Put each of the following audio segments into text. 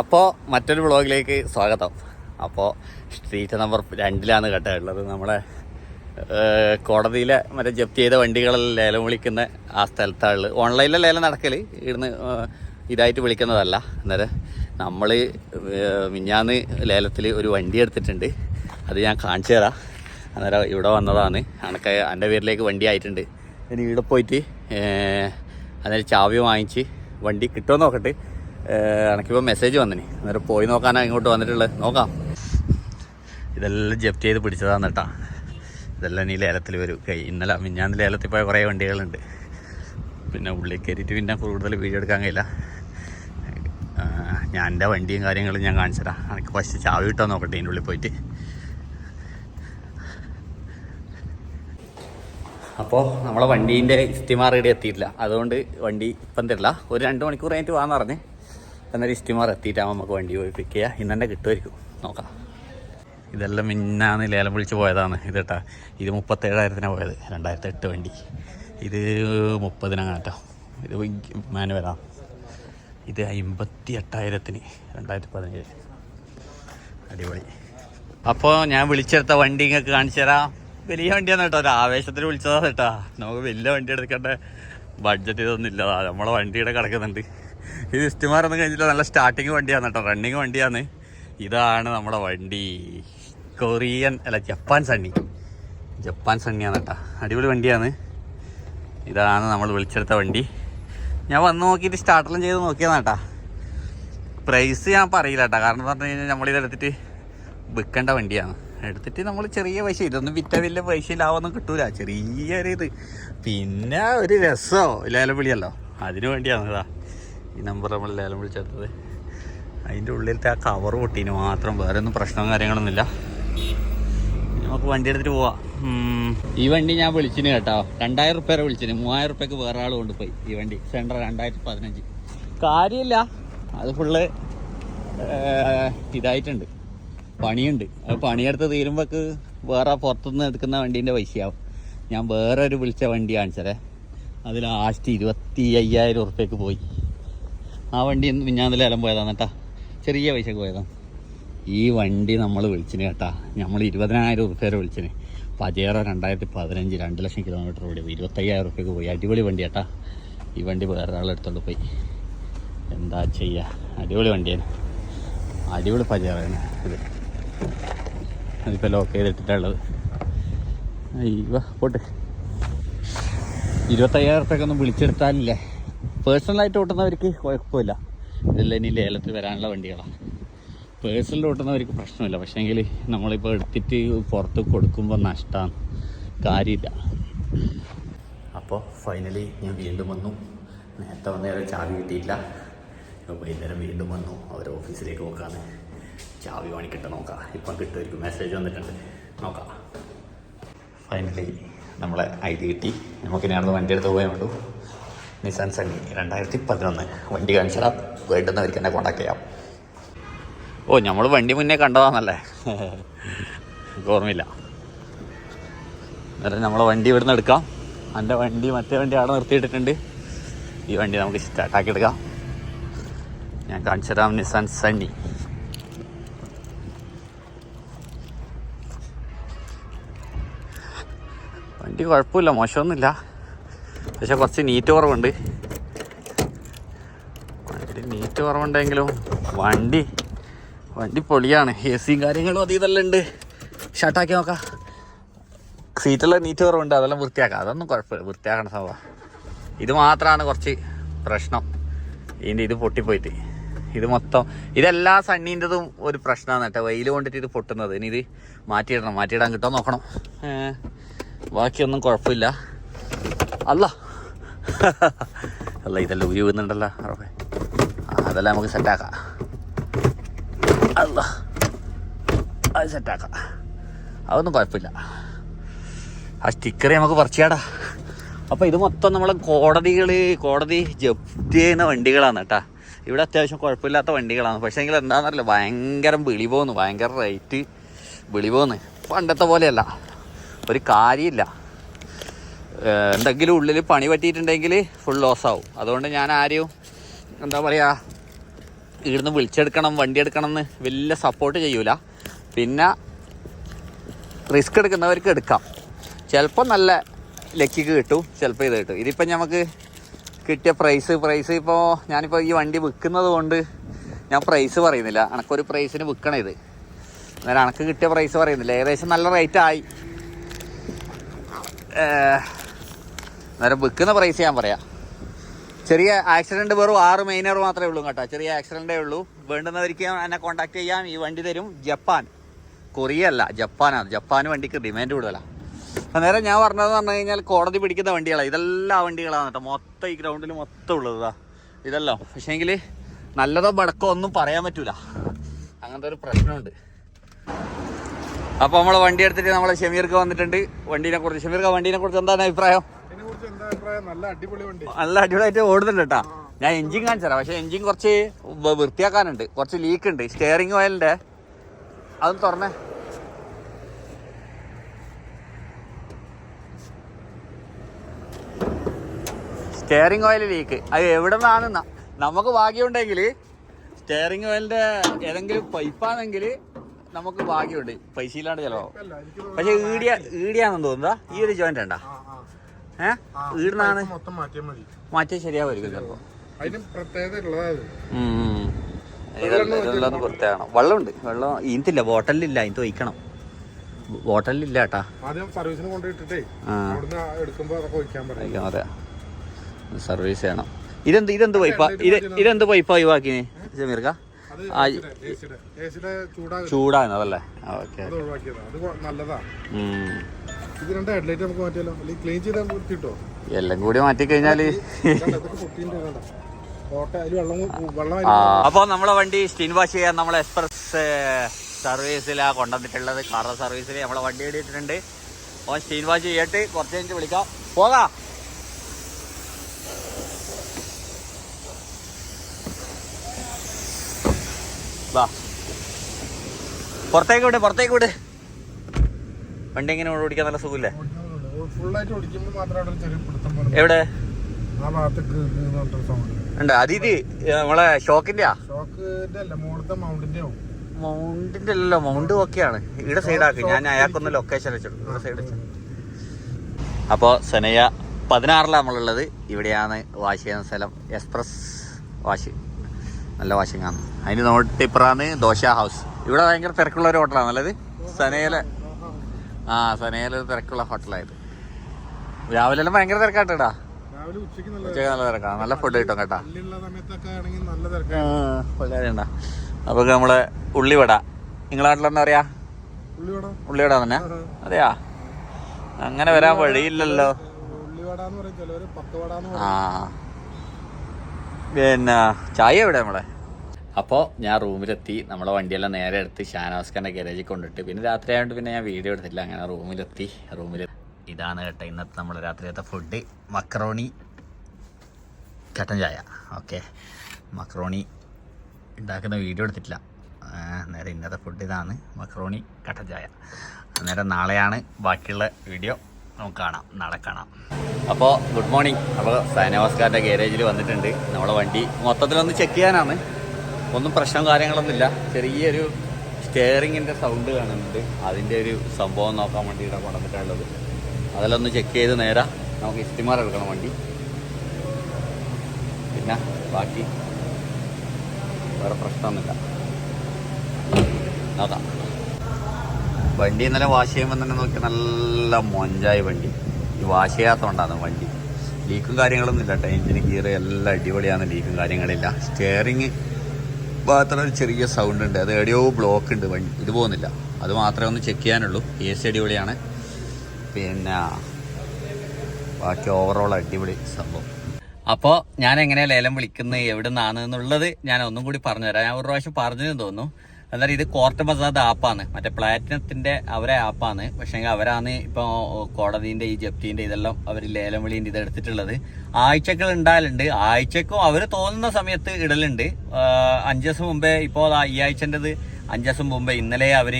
അപ്പോൾ മറ്റൊരു വ്ളോഗിലേക്ക് സ്വാഗതം. അപ്പോൾ സ്ട്രീറ്റ് നമ്പർ രണ്ടിലാണ് കേട്ടോ ഉള്ളത്. നമ്മുടെ ഏഹ്, കോടതിയിലെ മറ്റേ ജപ്തി ചെയ്ത വണ്ടികളെല്ലാം ലേലം വിളിക്കുന്ന ആ സ്ഥലത്താണ് ഓൺലൈനിലെ ലേലം നടക്കൽ ഇവിടുന്ന് ഇതായിട്ട് വിളിക്കുന്നതല്ല. അന്നേരം നമ്മൾ മിഞ്ഞാന്ന് ലേലത്തിൽ ഒരു വണ്ടി എടുത്തിട്ടുണ്ട്. അത് ഞാൻ കാണിച്ചു തരാം. അന്നേരം ഇവിടെ വന്നതാണ്. അനക്ക് എന്റെ പേരിലേക്ക് വണ്ടി ആയിട്ടുണ്ട്. ഇനി ഇവിടെ പോയിട്ട് അന്നേരം ചാവി വാങ്ങിച്ച് വണ്ടി കിട്ടുമോ നോക്കട്ടെ. എനിക്കിപ്പോൾ മെസ്സേജ് വന്നിന്. അന്നേരം പോയി നോക്കാനാണ് ഇങ്ങോട്ട് വന്നിട്ടുള്ളത് നോക്കാം. ഇതെല്ലാം ജപ്തി ചെയ്ത് പിടിച്ചതാണ് കേട്ടാ ഇതെല്ലാം ഇനി ലേലത്തിൽ വരും. ഇന്നലെ മിഞ്ഞാന്ന് ലേലത്തിൽ പോയ കുറേ വണ്ടികളുണ്ട്. പിന്നെ ഉള്ളിൽ കയറിയിട്ട് പിന്നെ കൂടുതൽ വീഡിയോ എടുക്കാൻ കഴിയില്ല. ഞാൻ എന്റെ വണ്ടിയും കാര്യങ്ങളും ഞാൻ കാണിച്ചുതരാം എനിക്ക് ഫസ്റ്റ് ചാവി കിട്ടാൻ നോക്കട്ടെ ഇതിന്റെ ഉള്ളിൽ പോയിട്ട്. അപ്പോൾ നമ്മളെ വണ്ടീന്റെ ഇസ്റ്റിമാർ ഇവിടെ എത്തിയിട്ടില്ല അതുകൊണ്ട് വണ്ടി ഇപ്പം തരില്ല. ഒരു രണ്ട് മണിക്കൂർ കഴിഞ്ഞിട്ട് വാന്ന് പറഞ്ഞ്. എന്നൊരു ഇസ്റ്റിമാർ എത്തിയിട്ടാകുമ്പോൾ നമുക്ക് വണ്ടി പോയി പിക്ക് ചെയ്യുക ഇന്ന് തന്നെ കിട്ടുമായിരിക്കും. നോക്കാം. ഇതെല്ലാം മിന്നാന്ന് ലേലം വിളിച്ച് പോയതാണ്. ഇത് കേട്ടാ ഇത് മുപ്പത്തേഴായിരത്തിനാണ് പോയത്. രണ്ടായിരത്തി എട്ട് വണ്ടി. ഇത് മുപ്പതിനങ്ങാട്ടോ. ഇത് മാനുവലാണ് ഇത് അമ്പത്തി എട്ടായിരത്തിന് രണ്ടായിരത്തി പതിനേഴ് അടിപൊളി. അപ്പോൾ ഞാൻ വിളിച്ചെടുത്ത വണ്ടി ഇങ്ങക്ക് കാണിച്ചു തരാം. വലിയ വണ്ടിയാണ് കേട്ടോ. ഒരു ആവേശത്തിൽ വിളിച്ചതാണ് കേട്ടോ. നമുക്ക് വലിയ വണ്ടി എടുക്കേണ്ട? ബഡ്ജറ്റ് ഇതൊന്നും ഇല്ലതാ. നമ്മളെ വണ്ടിയുടെ കിടക്കുന്നുണ്ട്. ഇത് ഇസ്റ്റിമാരൊന്നും കഴിഞ്ഞിട്ട് നല്ല സ്റ്റാർട്ടിങ് വണ്ടിയാണ് കേട്ടോ. റണ്ണിങ് വണ്ടിയാണ്. ഇതാണ് നമ്മുടെ വണ്ടി. കൊറിയൻ അല്ല ജപ്പാൻ സണ്ണി ജപ്പാൻ സണ്ണിയാണ് കേട്ടോ. അടിപൊളി വണ്ടിയാണ്. ഇതാണ് നമ്മൾ വിളിച്ചെടുത്ത വണ്ടി. ഞാൻ വന്ന് നോക്കിയിട്ട് സ്റ്റാർട്ടെല്ലാം ചെയ്ത് നോക്കിയതാണ് കേട്ടോ. പ്രൈസ് ഞാൻ പറയില്ല കേട്ടോ. കാരണം എന്ന് പറഞ്ഞു കഴിഞ്ഞാൽ നമ്മളിതെടുത്തിട്ട് വിൽക്കേണ്ട വണ്ടിയാണ്. എടുത്തിട്ട് നമ്മൾ ചെറിയ പൈസ ഇതൊന്നും വിറ്റ വലിയ പൈസ ലാഭമൊന്നും കിട്ടൂല. ചെറിയൊരു ഇത് പിന്നെ ഒരു രസമോ ലേലം വിളിയല്ലോ. അതിനു വേണ്ടിയാണ് ഇതാ. ഈ നമ്പർ നമ്മൾ ലേലം വിളിച്ചെടുത്തത് അതിന്റെ ഉള്ളിലത്തെ ആ കവർ പൊട്ടീന് മാത്രം വേറെ ഒന്നും പ്രശ്നവും കാര്യങ്ങളൊന്നുമില്ല നമുക്ക് വണ്ടി എടുത്തിട്ട് പോവാം. ഈ വണ്ടി ഞാൻ വിളിച്ചിന് കേട്ടോ. രണ്ടായിരം റുപ്യ വരെ വിളിച്ചിന്. മൂവായിരം റുപ്യക്ക് വേറെ ആൾ കൊണ്ടുപോയി ഈ വണ്ടി. സെൻട്രൽ രണ്ടായിരത്തി പതിനഞ്ച് കാര്യമില്ല. അത് ഫുള്ള് ഇതായിട്ടുണ്ട്. പണിയുണ്ട്. അത് പണിയെടുത്ത് തീരുമ്പോൾക്ക് വേറെ പുറത്തുനിന്ന് എടുക്കുന്ന വണ്ടീന്റെ പൈസയാവും. ഞാൻ വേറെ ഒരു വിളിച്ച വണ്ടി കാണിച്ചതേ. അത് ലാസ്റ്റ് ഇരുപത്തി അയ്യായിരം ഉറുപ്പ്യക്ക് പോയി. ആ വണ്ടി ഞാൻ ലേലം പോയതാണ് കേട്ടാ ചെറിയ പൈസക്ക് പോയതാണ് ഈ വണ്ടി നമ്മൾ വിളിച്ചിന് കേട്ടാ. നമ്മൾ ഇരുപതിനായിരം ഉറുപ്പ്യ വിളിച്ചിന്. പജേറോ രണ്ടായിരത്തി പതിനഞ്ച് രണ്ട് ലക്ഷം കിലോമീറ്റർ ഓടി ഇരുപത്തയ്യായിരം ഉറുപ്പ്യക്ക് പോയി. അടിപൊളി വണ്ടി കേട്ടാ. ഈ വണ്ടി വേറെ ഒരാളെടുത്തോണ്ട് പോയി. എന്താ ചെയ്യുക അടിപൊളി വണ്ടിയാണ്. അടിപൊളി പജേറാണ് ഇത്. അതിപ്പോൾ ലോക്ക് ചെയ്തിട്ടിട്ടുള്ളത് അയ്യോ പോട്ടെ. ഇരുപത്തയ്യായിരം ഉറുപ്പ്യൊക്കെ വിളിച്ചെടുത്താലില്ലേ? പേഴ്സണലായിട്ട് ഓട്ടുന്നവർക്ക് കുഴപ്പമില്ല. ഇതെല്ലാം ഇനി ലേലത്തിൽ വരാനുള്ള വണ്ടികളാണ് പേഴ്സണൽ ഓട്ടുന്നവർക്ക് പ്രശ്നമില്ല. പക്ഷേങ്കിൽ നമ്മളിപ്പോൾ എടുത്തിട്ട് പുറത്ത് കൊടുക്കുമ്പോൾ നഷ്ടമാണ് കാര്യമില്ല. അപ്പോൾ ഫൈനലി ഞാൻ വീണ്ടും വന്നു. നേരത്തെ വന്നേരം ചാവി കിട്ടിയില്ല. വൈകുന്നേരം വീണ്ടും വന്നു. അവർ ഓഫീസിലേക്ക് നോക്കാന്ന് ചാവി വാങ്ങിക്കിട്ട് നോക്കാം. ഇപ്പം കിട്ടുമായിരിക്കും. മെസ്സേജ് വന്നിട്ടുണ്ട്. നോക്കാം. ഫൈനലി നമ്മളെ ഐ ഡി കിട്ടി. നമുക്കിനി നടന്ന് വണ്ടി എടുത്ത് പോയാൽ വേണ്ടു നിസാൻ സണ്ണി രണ്ടായിരത്തി പതിനൊന്ന് വണ്ടി കാണിച്ചാൽ വേണ്ടുന്നവർക്ക് എന്നെ കോണ്ടാക്ട് ചെയ്യാം. ഓ നമ്മൾ വണ്ടി മുന്നേ കണ്ടതാണല്ലേ? ഓർമ്മയില്ല. എന്നിട്ട് നമ്മളെ വണ്ടി ഇവിടുന്ന് എടുക്കാം. എന്റെ വണ്ടി മറ്റേ വണ്ടി അവിടെ നിർത്തിയിട്ടിട്ടുണ്ട്. ഈ വണ്ടി നമുക്ക് സ്റ്റാർട്ടാക്കി എടുക്കാം. ഞാൻ കാണിച്ചു തരാം നിസാൻ സണ്ണി വണ്ടി കുഴപ്പമില്ല മോശമൊന്നുമില്ല. പക്ഷെ കുറച്ച് നീറ്റ് കുറവുണ്ട്. വണ്ടി നീറ്റ് കുറവുണ്ടെങ്കിലും വണ്ടി വണ്ടി പൊളിയാണ്. എ സിയും കാര്യങ്ങളും അത് ഇതെല്ലാം ഉണ്ട്. ഷർട്ടാക്കി നോക്കാം. സീറ്റെല്ലാം നീറ്റ് കുറവുണ്ട് അതെല്ലാം വൃത്തിയാക്കാം. അതൊന്നും കുഴപ്പമില്ല വൃത്തിയാക്കണ സംഭവം. ഇത് മാത്രമാണ് കുറച്ച് പ്രശ്നം. ഇതിന്റെ ഇത് പൊട്ടിപ്പോയിട്ട്. ഇത് മൊത്തം ഇതെല്ലാ സണ്ണീന്റെതും ഒരു പ്രശ്നമാണ് കേട്ടോ. വെയിൽ കൊണ്ടിട്ട് ഇത് പൊട്ടുന്നത്. ഇനി ഇത് മാറ്റിയിടണം. മാറ്റിയിടാൻ കിട്ടുമോ നോക്കണം. ബാക്കിയൊന്നും കുഴപ്പമില്ല. അല്ല. അല്ല ഇതെല്ലാം ഉരി. ആ, അതെല്ലാം നമുക്ക് സെറ്റാക്കാം അല്ല. അത് സെറ്റാക്കാം അതൊന്നും കുഴപ്പമില്ല. ആ സ്റ്റിക്കർ നമുക്ക് പറിച്ചാടാ. അപ്പോൾ ഇത് മൊത്തം നമ്മളെ കോടതികൾ കോടതി ജപ്തി ചെയ്യുന്ന വണ്ടികളാണ് കേട്ടാ. ഇവിടെ അത്യാവശ്യം കുഴപ്പമില്ലാത്ത വണ്ടികളാണ്. പക്ഷേ എങ്കിൽ എന്താണെന്നറിയില്ല ഭയങ്കര വിളി പോകുന്നു ഭയങ്കര റേറ്റ് വിളി പോകുന്നു പണ്ടത്തെ പോലെയല്ല. ഒരു കാര്യമില്ല. എന്തെങ്കിലും ഉള്ളിൽ പണി പറ്റിയിട്ടുണ്ടെങ്കിൽ ഫുൾ ലോസ് ആവും. അതുകൊണ്ട് ഞാൻ ആരെയും എന്താ പറയുക ഇവിടുന്ന് വിളിച്ചെടുക്കണം വണ്ടി എടുക്കണം എന്ന് വലിയ സപ്പോർട്ട് ചെയ്യൂല. പിന്നെ റിസ്ക് എടുക്കുന്നവർക്ക് എടുക്കാം. ചിലപ്പോൾ നല്ല ലക്കിക്ക് കിട്ടും ചിലപ്പോൾ ഇത് കിട്ടും. ഇതിപ്പോൾ നമുക്ക് കിട്ടിയ പ്രൈസ് പ്രൈസ് ഇപ്പോൾ ഞാനിപ്പോൾ ഈ വണ്ടി വിൽക്കുന്നത് കൊണ്ട് ഞാൻ പ്രൈസ് പറയുന്നില്ല. എനക്കൊരു പ്രൈസിന് വിൽക്കണം ഇത്. അന്നേരം എനക്ക് കിട്ടിയ പ്രൈസ് പറയുന്നില്ല. ഏകദേശം നല്ല റേറ്റ് ആയി. അന്നേരം വിൽക്കുന്ന പ്രൈസ് ഞാൻ പറയാം. ചെറിയ ആക്സിഡന്റ് വെറും ആറ് മെയിനർ മാത്രമേ ഉള്ളൂ കേട്ടോ. ചെറിയ ആക്സിഡന്റേ ഉള്ളൂ. വേണ്ടുന്നവർക്ക് എന്നെ കോൺടാക്ട് ചെയ്യാം. ഈ വണ്ടി തരും. ജപ്പാൻ. കൊറിയ അല്ല ജപ്പാനാണ് ജപ്പാൻ വണ്ടിക്ക് ഡിമാൻഡ് കൂടുതലാണ് അന്നേരം ഞാൻ പറഞ്ഞതെന്ന് പറഞ്ഞു കഴിഞ്ഞാൽ കോടതി പിടിക്കുന്ന വണ്ടികളാണ് ഇതെല്ലാം വണ്ടികളാണ് കേട്ടോ. മൊത്തം ഈ ഗ്രൗണ്ടിൽ മൊത്തം ഉള്ളതാ ഇതെല്ലാം. പക്ഷേങ്കിൽ നല്ലതോ ബടക്കോ ഒന്നും പറയാൻ പറ്റൂല. അങ്ങനത്തെ ഒരു പ്രശ്നമുണ്ട്. അപ്പോൾ നമ്മൾ വണ്ടി എടുത്തിട്ട് നമ്മൾ ഷമീർക്ക് വന്നിട്ടുണ്ട്. വണ്ടീനെ കുറിച്ച്. ഷമീർക്ക് വണ്ടീനെ കുറിച്ച് എന്താണ് അഭിപ്രായം ഇതിനെ കുറിച്ച് എന്താ അഭിപ്രായം നല്ല അടിപൊളിയായിട്ട് ഓടുന്നുണ്ട് കേട്ടാ ഞാൻ എഞ്ചിൻ കാണിച്ചു തരാം പക്ഷെ എഞ്ചിൻ കുറച്ച് വൃത്തിയാക്കാനുണ്ട്. കുറച്ച് ലീക്ക് ഉണ്ട്. സ്റ്റിയറിംഗ് ഓയിലിന്റെ അതും തുറന്നേ. സ്റ്റിയറിംഗ് ഓയിൽ ലീക്ക് അത് എവിടെ നിന്നാണ് നമുക്ക് ഭാഗ്യമുണ്ടെങ്കിൽ സ്റ്റിയറിംഗ് ഓയിലിന്റെ ഏതെങ്കിലും പൈപ്പാണെങ്കിൽ നമുക്ക് ഭാഗ്യമുണ്ട്. പൈസ ഇല്ലാണ്ട് ചിലവോ അല്ല എനിക്ക് തോന്നുന്നു പക്ഷെ ഈടിയ ഈടിയാണെന്ന് തോന്നുന്നതാ ഈ ഒരു ജോയിന്റ് ഉണ്ടാ. ഏഹ് ഈടുന്നാണ് മൊത്തം മാറ്റിയാൽ മതി. മാറ്റിയാൽ ശരിയാവുമായിരിക്കും ചിലപ്പോൾ അതിന് പ്രത്യേകത ഉള്ളതാ അത് ഇതെല്ലാം വെള്ളമുണ്ട്. വെള്ളം ഈന്തില്ല ബോട്ടലിലില്ല അതിന് ഒഴിക്കണം ബോട്ടലിലില്ല കേട്ടാ ആദ്യം സർവീസിന് കൊണ്ടുപോയിട്ടേ ആ. അവിടുന്ന് എടുക്കുമ്പോ അതൊക്കെ ഒഴിക്കാൻ പറയും. സർവീസ് ചെയ്യണം. ഇതെന്ത് ഇതെന്ത് പൈപ്പാ? ഇത് ഇതെന്ത് പൈപ്പാ ഒഴിവാക്കി ജമീർക്ക? അത് ചൂടാകുന്നതല്ലേ ഓക്കെ അത് അത് നല്ലതാ. ഇത് രണ്ട് ഹെഡ്ലൈറ്റ് നമുക്ക് മാറ്റിയാലോ? അല്ലെങ്കിൽ ക്ലീൻ ചെയ്താൽ കിട്ടോ എല്ലാം കൂടി മാറ്റി കഴിഞ്ഞാൽ അപ്പൊ അപ്പോൾ നമ്മളെ വണ്ടി സ്റ്റീൻ വാഷ് ചെയ്യാൻ നമ്മളെ എക്സ്പ്രസ് സർവീസിലാ കൊണ്ടുവന്നിട്ടുള്ളത്. കാർ സർവീസിൽ നമ്മളെ വണ്ടി ഇടിയിട്ടുണ്ട് അപ്പോൾ സ്റ്റീൻ വാഷ് ചെയ്യട്ട് കുറച്ച് കഴിഞ്ഞ് വിളിക്കാം. പോകാം. വാ. പുറത്തേക്ക് വിട് പുറത്തേക്ക് വിട്. വണ്ടി എങ്ങനെ ഓടിക്കാൻ നല്ല സുഖമില്ലേ? എവിടെ? ഉണ്ട്. അതീത് നമ്മളെ ഷോക്കിന്റെ മൗണ്ടിന്റെ അല്ലല്ലോ മൗണ്ട് ഓക്കെയാണ് ഇവിടെ സൈഡാക്ക് ഞാൻ അയാൾക്കൊന്ന് ലൊക്കേഷൻ വെച്ചിട്ടു ഇവിടെ സൈഡ് അപ്പോൾ സനയ പതിനാറിലാണ് നമ്മളുള്ളത്. ഇവിടെയാണ് വാഷ് ചെയ്യുന്ന സ്ഥലം. എക്സ്പ്രസ് വാഷ് നല്ല വാഷിംഗ് ആണ് അതിന് നോട്ടിപ്പുറാണ് ദോശ ഹൗസ്. ഇവിടെ ഭയങ്കര തിരക്കുള്ള ഒരു ഹോട്ടലാണ് നല്ലത് സനയിലെ ആ സനയിലൊരു തിരക്കുള്ള ഹോട്ടലായത്. രാവിലെ എല്ലാം ഭയങ്കര തിരക്കാട്ടാ ഉച്ചയ്ക്ക് ഉച്ചയ്ക്ക് നല്ല തിരക്കാണ് നല്ല ഫുഡ് കിട്ടും കേട്ടാ. കൊള്ളാരുണ്ട അപ്പൊ നമ്മളെ ഉള്ളിവട. നിങ്ങളെ നാട്ടിലെന്താ പറയാ? ഉള്ളിവട? തന്നെ? അതെയാ? അങ്ങനെ വരാൻ വഴിയില്ലല്ലോ. ആ. പിന്നെ ചായ എവിടെ നമ്മളെ? അപ്പോൾ ഞാൻ റൂമിലെത്തി. നമ്മളെ വണ്ടിയെല്ലാം നേരെ എടുത്ത് ഷാനവാസ്ഖാന്റെ ഗാരേജിൽ കൊണ്ടിട്ട്. പിന്നെ രാത്രി ആയതുകൊണ്ട് പിന്നെ ഞാൻ വീഡിയോ എടുത്തില്ല. അങ്ങനെ റൂമിലെത്തി. റൂമിൽ ഇതാണ് കേട്ടോ ഇന്നത്തെ നമ്മൾ രാത്രിയത്തെ ഫുഡ് മക്രോണി കട്ടൻ ചായ. ഓക്കെ മക്രോണി ഉണ്ടാക്കുന്ന വീഡിയോ എടുത്തിട്ടില്ല. നേരെ ഇന്നത്തെ ഫുഡ് ഇതാണ് മക്രോണി കട്ടൻ ചായ. അന്നേരം നാളെയാണ് ബാക്കിയുള്ള വീഡിയോ നമുക്ക് കാണാം. നാളെ കാണാം. അപ്പോൾ ഗുഡ് മോർണിംഗ് അപ്പോൾ സൈനവാസ്കാരുടെ ഗാരേജിൽ വന്നിട്ടുണ്ട്. നമ്മളെ വണ്ടി മൊത്തത്തിലൊന്ന് ചെക്ക് ചെയ്യാനാണ്. ഒന്നും പ്രശ്നം കാര്യങ്ങളൊന്നുമില്ല. ചെറിയൊരു സ്റ്റെയറിങ്ങിന്റെ സൗണ്ട് കാണുന്നുണ്ട്. അതിന്റെ ഒരു സംഭവം നോക്കാൻ വേണ്ടി ഇവിടെ കൊണ്ടുവന്നിട്ടുള്ളത് അതെല്ലാം ഒന്ന് ചെക്ക് ചെയ്ത് നേരെ. നമുക്ക് ഇസ്റ്റിമാർ എടുക്കണം വണ്ടി. പിന്നെ ബാക്കി വേറെ പ്രശ്നമൊന്നുമില്ല. നോക്കാം. വണ്ടി ഇന്നലെ വാഷ് ചെയ്യുമ്പോൾ തന്നെ നോക്കി നല്ല മൊഞ്ചായി വണ്ടി. ഈ വാഷ് ചെയ്യാത്തതുകൊണ്ടാണ് വണ്ടി. ലീക്കും കാര്യങ്ങളൊന്നും ഇല്ല കേട്ടോ. ഗിയർ എല്ലാം അടിപൊളിയാണ്. ലീക്കും കാര്യങ്ങളില്ല. സ്റ്റിയറിങ് ഭാഗത്തുള്ള ഒരു ചെറിയ സൗണ്ട് ഉണ്ട് അത് എവിടെയോ ബ്ലോക്ക് ഉണ്ട്. വണ്ടി ഇത് പോകുന്നില്ല. അത് മാത്രമേ ഒന്ന് ചെക്ക് ചെയ്യാനുള്ളൂ. എ സി അടിപൊളിയാണ് പിന്നെ ബാക്കി ഓവറോൾ അടിപൊളി സംഭവം. അപ്പോൾ ഞാൻ എങ്ങനെയാണ് ലേലം വിളിക്കുന്നത്? എവിടെ നിന്നാണ് എന്നുള്ളത് ഞാൻ ഒന്നും കൂടി പറഞ്ഞുതരാം. ഞാൻ ഒരു പ്രാവശ്യം പറഞ്ഞു തോന്നുന്നു. എന്നാലും ഇത് കോർട്ട് ബസാദ് ആപ്പാണ് മറ്റേ പ്ലാറ്റിനത്തിന്റെ അവരെ ആപ്പാണ് പക്ഷേ അവരാണ് ഇപ്പോൾ കോടതിന്റെ ഈ ജപ്തിന്റെ ഇതെല്ലാം അവർ ലേലം വിളിന്റെ ഇത് എടുത്തിട്ടുള്ളത്. ആഴ്ചകൾ ഉണ്ടാകലുണ്ട് ആഴ്ചക്കും അവർ തോന്നുന്ന സമയത്ത് ഇടലുണ്ട്. അഞ്ച് ദിവസം മുമ്പേ ഇപ്പോൾ ഈ ആഴ്ചന്റെത് അഞ്ച് ദിവസം മുമ്പേ ഇന്നലെ അവർ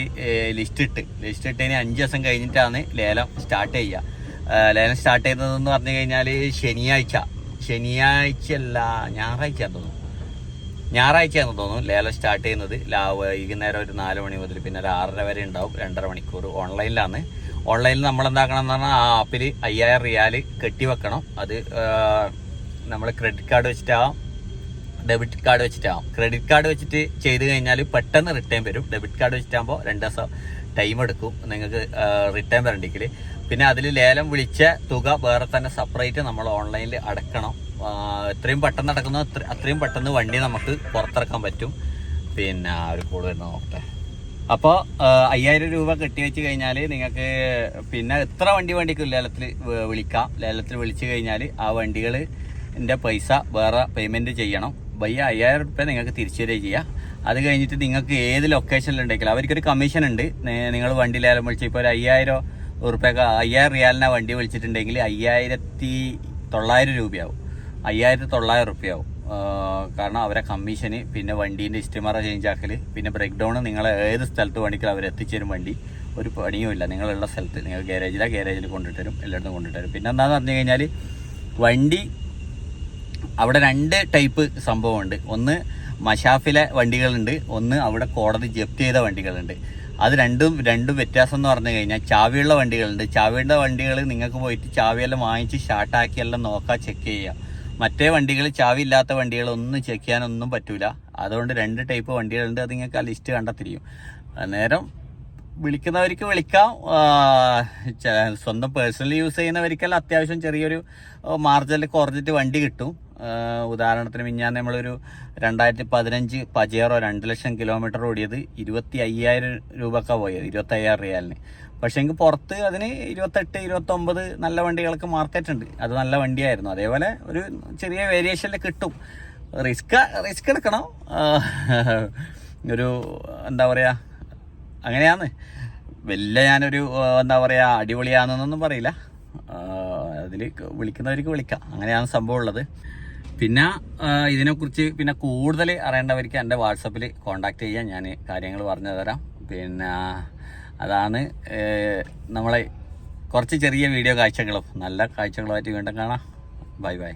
ലിസ്റ്റ് ഇട്ട്. ലിസ്റ്റ് ഇട്ടതിന് അഞ്ച് ദിവസം കഴിഞ്ഞിട്ടാണ് ലേലം സ്റ്റാർട്ട് ചെയ്യുക. ലേലം സ്റ്റാർട്ട് ചെയ്തതെന്ന് പറഞ്ഞു കഴിഞ്ഞാൽ ശനിയാഴ്ച. ശനിയാഴ്ച അല്ല ഞായറാഴ്ച തോന്നുന്നു. ഞായറാഴ്ചയാണെന്ന് തോന്നുന്നു. ലേലം സ്റ്റാർട്ട് ചെയ്യുന്നത്. ലാ വൈകുന്നേരം ഒരു നാല് മണി മുതൽ പിന്നെ ഒരു ആറര വരെ ഉണ്ടാവും. രണ്ടര മണിക്കൂർ ഓൺലൈനിലാണ് ഓൺലൈനിൽ നമ്മൾ എന്താക്കണം എന്ന് പറഞ്ഞാൽ ആ ആപ്പിൽ അയ്യായിരം റിയാൽ കെട്ടി വെക്കണം. അത് നമ്മൾ ക്രെഡിറ്റ് കാർഡ് വെച്ചിട്ടാവാം. ഡെബിറ്റ് കാർഡ് വെച്ചിട്ടാവും. ക്രെഡിറ്റ് കാർഡ് വെച്ചിട്ട് ചെയ്ത് കഴിഞ്ഞാൽ പെട്ടെന്ന് റിട്ടേൺ വരും. ഡെബിറ്റ് കാർഡ് വെച്ചിട്ടാകുമ്പോൾ രണ്ട് ദിവസം ടൈം എടുക്കും. നിങ്ങൾക്ക് റിട്ടേൺ വരണ്ടെങ്കിൽ പിന്നെ അതിൽ ലേലം വിളിച്ച തുക വേറെ തന്നെ സെപ്പറേറ്റ് നമ്മൾ ഓൺലൈനിൽ അടക്കണം. എത്രയും പെട്ടെന്ന് അടക്കുന്ന അത്ര- അത്രയും പെട്ടെന്ന് വണ്ടി നമുക്ക് പുറത്തിറക്കാൻ പറ്റും. പിന്നെ ഒരു കൂടെ വരുന്ന നോക്കട്ടെ. അപ്പോൾ അയ്യായിരം രൂപ കെട്ടി വെച്ച് കഴിഞ്ഞാൽ നിങ്ങൾക്ക് പിന്നെ എത്ര വണ്ടി വേണ്ടിക്കും ലേലത്തിൽ വിളിക്കാം. ലേലത്തിൽ വിളിച്ചു കഴിഞ്ഞാൽ ആ വണ്ടികൾ എന്റെ പൈസ വേറെ പേയ്മെന്റ് ചെയ്യണം. വയ്യ അയ്യായിരം റുപ്യ നിങ്ങൾക്ക് തിരിച്ചു തരിക ചെയ്യാം. അത് കഴിഞ്ഞിട്ട് നിങ്ങൾക്ക് ഏത് ലൊക്കേഷനിലുണ്ടെങ്കിലും അവർക്കൊരു കമ്മീഷൻ ഉണ്ട്. നിങ്ങൾ വണ്ടി ലേലം വിളിച്ച് ഇപ്പോൾ ഒരു അയ്യായിരം ഉറുപ്പ്യൊക്കെ അയ്യായിരം റിയാലിനാ വണ്ടി വിളിച്ചിട്ടുണ്ടെങ്കിൽ അയ്യായിരത്തി തൊള്ളായിരം രൂപയാവും. അയ്യായിരത്തി തൊള്ളായിരം റുപ്യയാവും കാരണം അവരെ കമ്മീഷന് പിന്നെ വണ്ടീന്റെ ഇസ്റ്റിമറ ചേഞ്ച് ആക്കൽ പിന്നെ ബ്രേക്ക് ഡൗൺ നിങ്ങൾ ഏത് സ്ഥലത്ത് വേണമെങ്കിലും അവർ എത്തിച്ചേരും വണ്ടി. ഒരു പണിയുമില്ല. നിങ്ങളുള്ള സ്ഥലത്ത്. നിങ്ങൾ ഗാരേജിലാ ഗാരേജിൽ കൊണ്ടിട്ടരും എല്ലായിടത്തും കൊണ്ടിട്ടരും പിന്നെ എന്താണെന്ന് പറഞ്ഞു കഴിഞ്ഞാൽ വണ്ടി അവിടെ രണ്ട് ടൈപ്പ് സംഭവമുണ്ട്. ഒന്ന് മഷാഫിലെ വണ്ടികളുണ്ട്. ഒന്ന് അവിടെ കോടതി ജപ്തി ചെയ്ത വണ്ടികളുണ്ട്. അത് രണ്ടും രണ്ടും വ്യത്യാസം എന്ന് പറഞ്ഞു കഴിഞ്ഞാൽ ചാവിയുള്ള വണ്ടികളുണ്ട്. ചാവിയുള്ള വണ്ടികൾ നിങ്ങൾക്ക് പോയിട്ട് ചാവിയെല്ലാം വാങ്ങിച്ച് ഷാർട്ടാക്കിയെല്ലാം നോക്കാം ചെക്ക് ചെയ്യാം. മറ്റേ വണ്ടികൾ ചാവി ഇല്ലാത്ത വണ്ടികളൊന്നും ചെക്ക് ചെയ്യാനൊന്നും പറ്റൂല. അതുകൊണ്ട് രണ്ട് ടൈപ്പ് വണ്ടികളുണ്ട്. അത് നിങ്ങൾക്ക് ആ ലിസ്റ്റ് കണ്ടെത്തിരിക്കും അന്നേരം വിളിക്കുന്നവർക്ക് വിളിക്കാം. സ്വന്തം പേഴ്സണലി യൂസ് ചെയ്യുന്നവർക്കെല്ലാം അത്യാവശ്യം ചെറിയൊരു മാർജിനിൽ കുറഞ്ഞിട്ട് വണ്ടി കിട്ടും. ഉദാഹരണത്തിന് മിഞ്ഞാന്ന് നമ്മളൊരു രണ്ടായിരത്തി പതിനഞ്ച് പജേറോ രണ്ട് ലക്ഷം കിലോമീറ്റർ ഓടിയത് ഇരുപത്തി അയ്യായിരം രൂപക്കാണ് പോയത് ഇരുപത്തി അയ്യായിരം റിയാലിന്. പക്ഷേ എങ്കിൽ പുറത്ത് അതിന് ഇരുപത്തെട്ട് ഇരുപത്തൊമ്പത് നല്ല വണ്ടികൾക്ക് മാർക്കറ്റ് ഉണ്ട്. അത് നല്ല വണ്ടിയായിരുന്നു. അതേപോലെ ഒരു ചെറിയ വേരിയേഷനിൽ കിട്ടും. റിസ്ക് റിസ്ക് എടുക്കണം. ഒരു എന്താ പറയുക അങ്ങനെയാന്ന് വലിയ ഞാനൊരു എന്താ പറയുക അടിപൊളിയാണെന്നൊന്നും പറയില്ല. അതിൽ വിളിക്കുന്നവർക്ക് വിളിക്കാം. അങ്ങനെയാണ് സംഭവം ഉള്ളത്. പിന്നെ ഇതിനെക്കുറിച്ച് പിന്നെ കൂടുതൽ അറിയേണ്ടവർക്ക് എന്റെ വാട്സപ്പിൽ കോണ്ടാക്ട് ചെയ്യാം. ഞാൻ കാര്യങ്ങൾ പറഞ്ഞു തരാം. പിന്നെ അതാണ് നമ്മളെ കുറച്ച് ചെറിയ വീഡിയോ കാഴ്ചകളും. നല്ല കാഴ്ചകളുമായിട്ട് വീണ്ടും കാണാം. Bye bye.